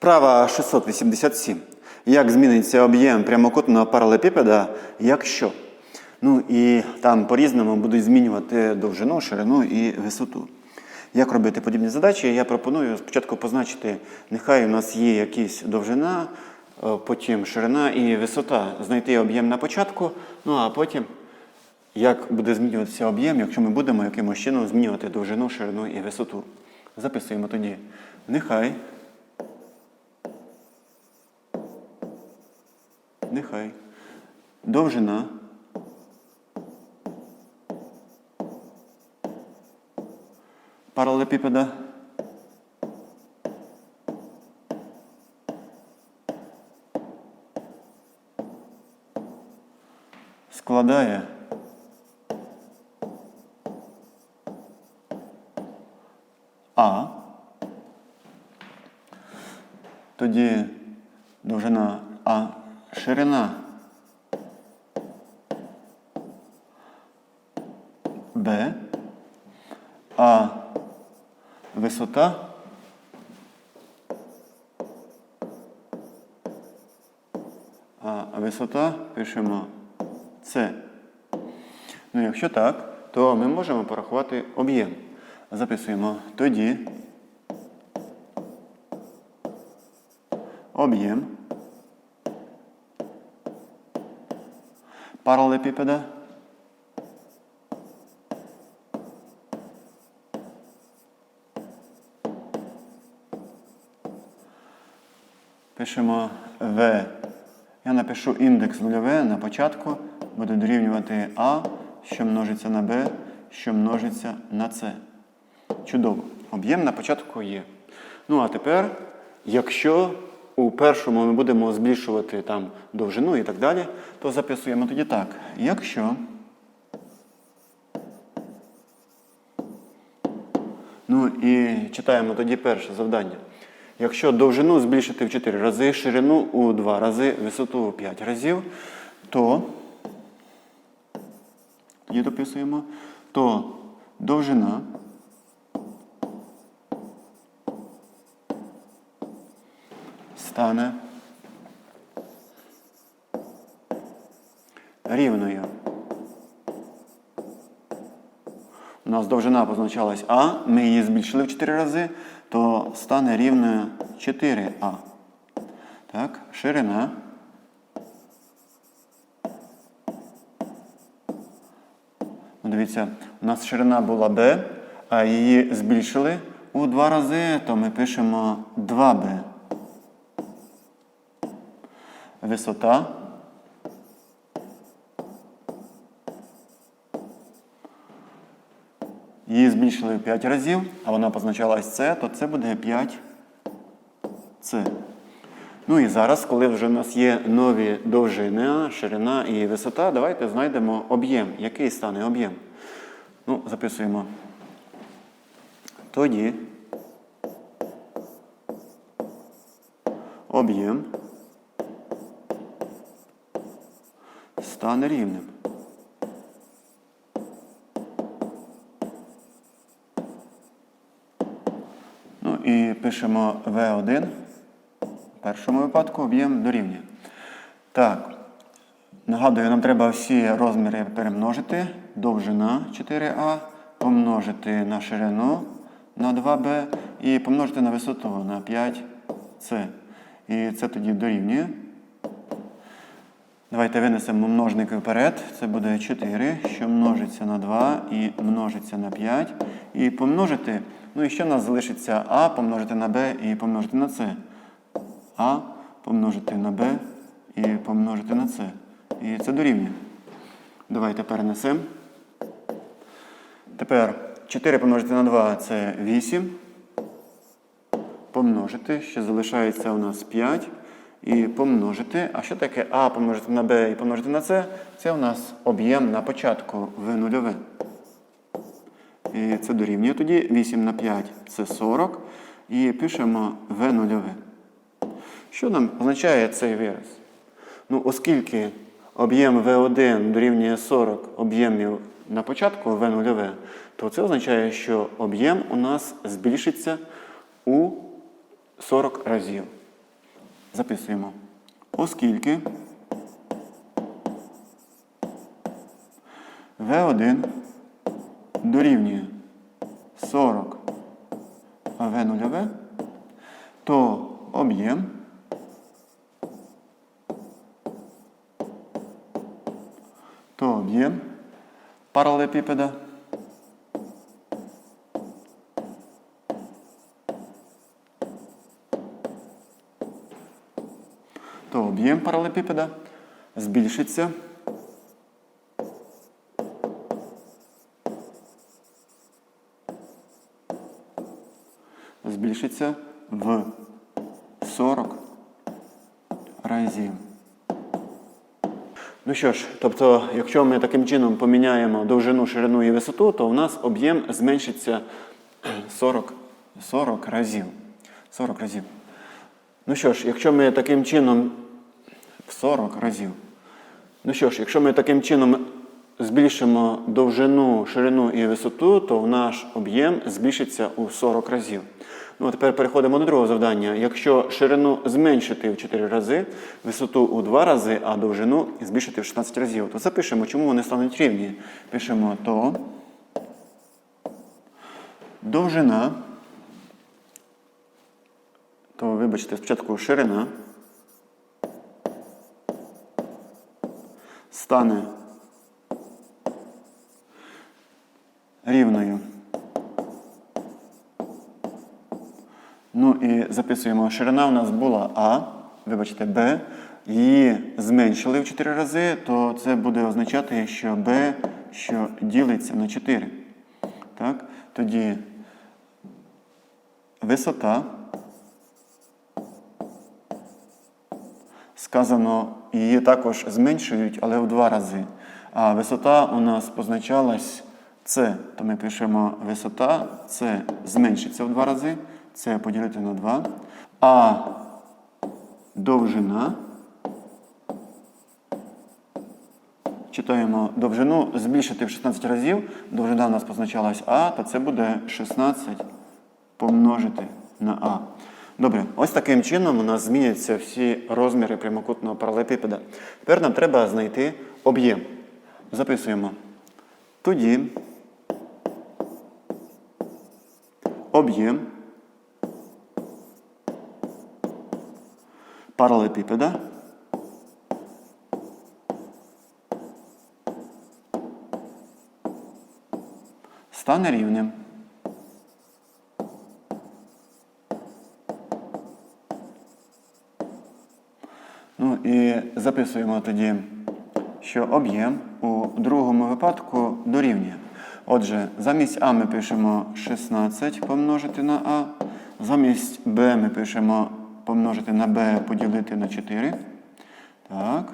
Вправа 687. Як зміниться об'єм прямокутного паралепіпеда, якщо? Ну і там по-різному будуть змінювати довжину, ширину і висоту. Як робити подібні задачі? Я пропоную спочатку позначити, нехай у нас є якась довжина, е, потім ширина і висота. Знайти об'єм на початку, ну а потім як буде змінюватися об'єм, якщо ми будемо якимось чином змінювати довжину, ширину і висоту. Записуємо тоді. Нехай. Нехай. Довжина. Паралелепіпеда. Складає А. Тоді довжина ширина. Б, а. Висота. А висота пишемо С. Ну, якщо так, то ми можемо порахувати об'єм. Записуємо тоді. Об'єм паралелепіпеда Пишемо В. Я напишу індекс нульове на початку, буде дорівнювати А, що множиться на Б, що множиться на С. Чудово. Об'єм на початку є. Ну а тепер, якщо у першому ми будемо збільшувати там довжину і так далі, то записуємо тоді так. Якщо Ну і читаємо тоді перше завдання. Якщо довжину збільшити в 4 рази, ширину у 2 рази, висоту у 5 разів, то тоді дописуємо, то довжина стане рівною. У нас довжина позначалась А, ми її збільшили в 4 рази, то стане рівною 4А. Так, ширина. Ну, Дивіться, у нас ширина була Б, а її збільшили у 2 рази, то ми пишемо 2Б. Висота. Її збільшили в 5 разів, а вона позначалась С, то це буде 5С. Ну і зараз, коли вже у нас є нові довжини, ширина і висота, давайте знайдемо об'єм. Який стане об'єм? Ну, записуємо. Тоді об'єм стане рівним. Ну і пишемо V1. В першому випадку об'єм дорівнює. Так. Нагадую, нам треба всі розміри перемножити. Довжина 4А, помножити на ширину на 2b і помножити на висоту на 5С. І це тоді дорівнює. Давайте винесемо множники вперед. Це буде 4, що множиться на 2 і множиться на 5. І помножити. Ну і ще в нас залишиться А помножити на Б і помножити на С. А помножити на Б і помножити на С. І це дорівнює. Давайте перенесемо. Тепер 4 помножити на 2 це 8. Помножити. Ще залишається у нас 5. І помножити. А що таке А помножити на Б і помножити на С? Це у нас об'єм на початку В нульове. І це дорівнює тоді 8 на 5 це 40. І пишемо В нульове. Що нам означає цей вираз? Ну, оскільки об'єм В1 дорівнює 40 об'ємів на початку В нульове, то це означає, що об'єм у нас збільшиться у 40 разів. Записуємо. Оскільки В1 дорівнює 40 а В нульове, то об'єм то об'єм паралелепіпеда паралелепіпеда збільшиться збільшиться в 40 разів. Ну що ж, тобто, якщо ми таким чином поміняємо довжину, ширину і висоту, то у нас об'єм зменшиться 40, 40 разів. 40 разів. Ну що ж, якщо ми таким чином 40 разів. Ну що ж, якщо ми таким чином збільшимо довжину, ширину і висоту, то наш об'єм збільшиться у 40 разів. Ну, а тепер переходимо до другого завдання. Якщо ширину зменшити в 4 рази, висоту у 2 рази, а довжину збільшити в 16 разів, то запишемо, чому вони стануть рівні. Пишемо то довжина, то вибачте, спочатку ширина стане рівною. Ну і записуємо, ширина у нас була А, вибачте, Б. Її зменшили в 4 рази, то це буде означати, що Б, що ділиться на 4. Так? Тоді висота. Сказано, її також зменшують, але в два рази. А висота у нас позначалась С. То ми пишемо висота, С зменшиться в два рази. Це поділити на 2. А довжина. Читаємо довжину збільшити в 16 разів. Довжина у нас позначалась А, то це буде 16 помножити на А. Добре, ось таким чином у нас зміняться всі розміри прямокутного паралелепіпеда. Тепер нам треба знайти об'єм. Записуємо. Тоді об'єм паралелепіпеда стане рівним. Ну і записуємо тоді, що об'єм у другому випадку дорівнює. Отже, замість А ми пишемо 16 помножити на А, замість Б ми пишемо помножити на b поділити на 4. Так.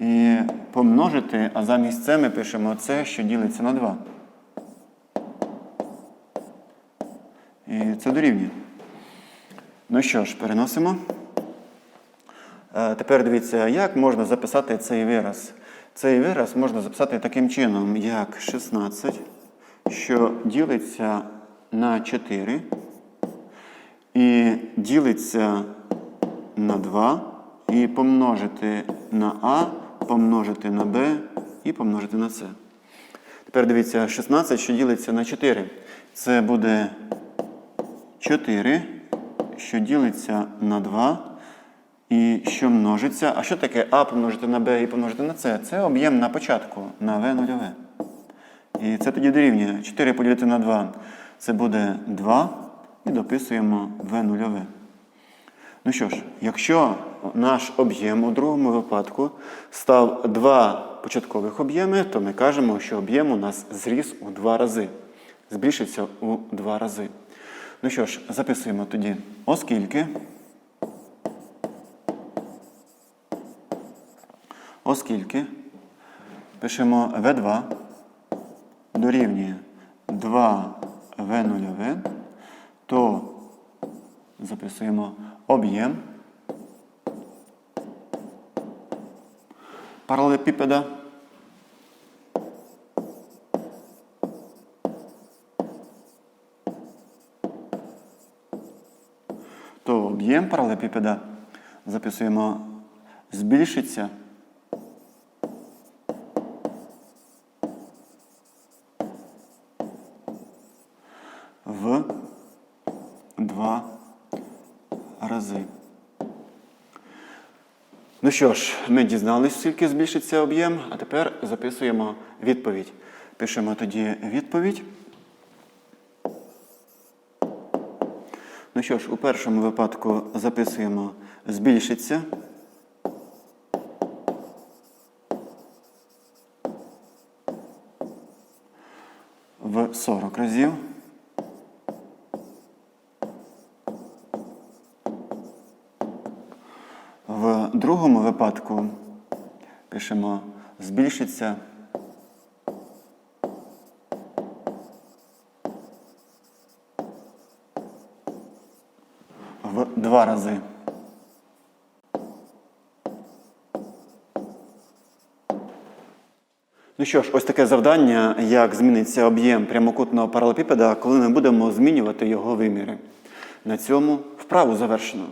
І помножити, а замість це ми пишемо це, що ділиться на 2. І це дорівнює. Ну що ж, переносимо. Е, Тепер дивіться, як можна записати цей вираз. Цей вираз можна записати таким чином, як 16, що ділиться на 4 і ділиться на 2 і помножити на А, помножити на Б і помножити на С. Тепер дивіться, 16, що ділиться на 4. Це буде 4, що ділиться на 2 і що множиться. А що таке А помножити на Б і помножити на С? Це об'єм на початку на В нульове. І це тоді дорівнює 4 поділити на 2. Це буде 2 і дописуємо В нульове. Ну що ж, якщо наш об'єм у другому випадку став два початкових об'єми, то ми кажемо, що об'єм у нас зріс у два рази. Збільшився у два рази. Ну що ж, записуємо тоді, оскільки. Оскільки пишемо В2 дорівнює 2 В нульове, то записуємо об'єм паралелепіпеда то об'єм паралелепіпеда записуємо збільшиться. В два рази. Ну що ж, ми дізналися, скільки збільшиться об'єм, а тепер записуємо відповідь. Пишемо тоді відповідь. Ну що ж, у першому випадку записуємо збільшиться. В 40 разів. Випадку пишемо збільшиться. В два рази. Ну що ж, ось таке завдання, як зміниться об'єм прямокутного паралепіпеда, коли ми будемо змінювати його виміри. На цьому вправу завершено.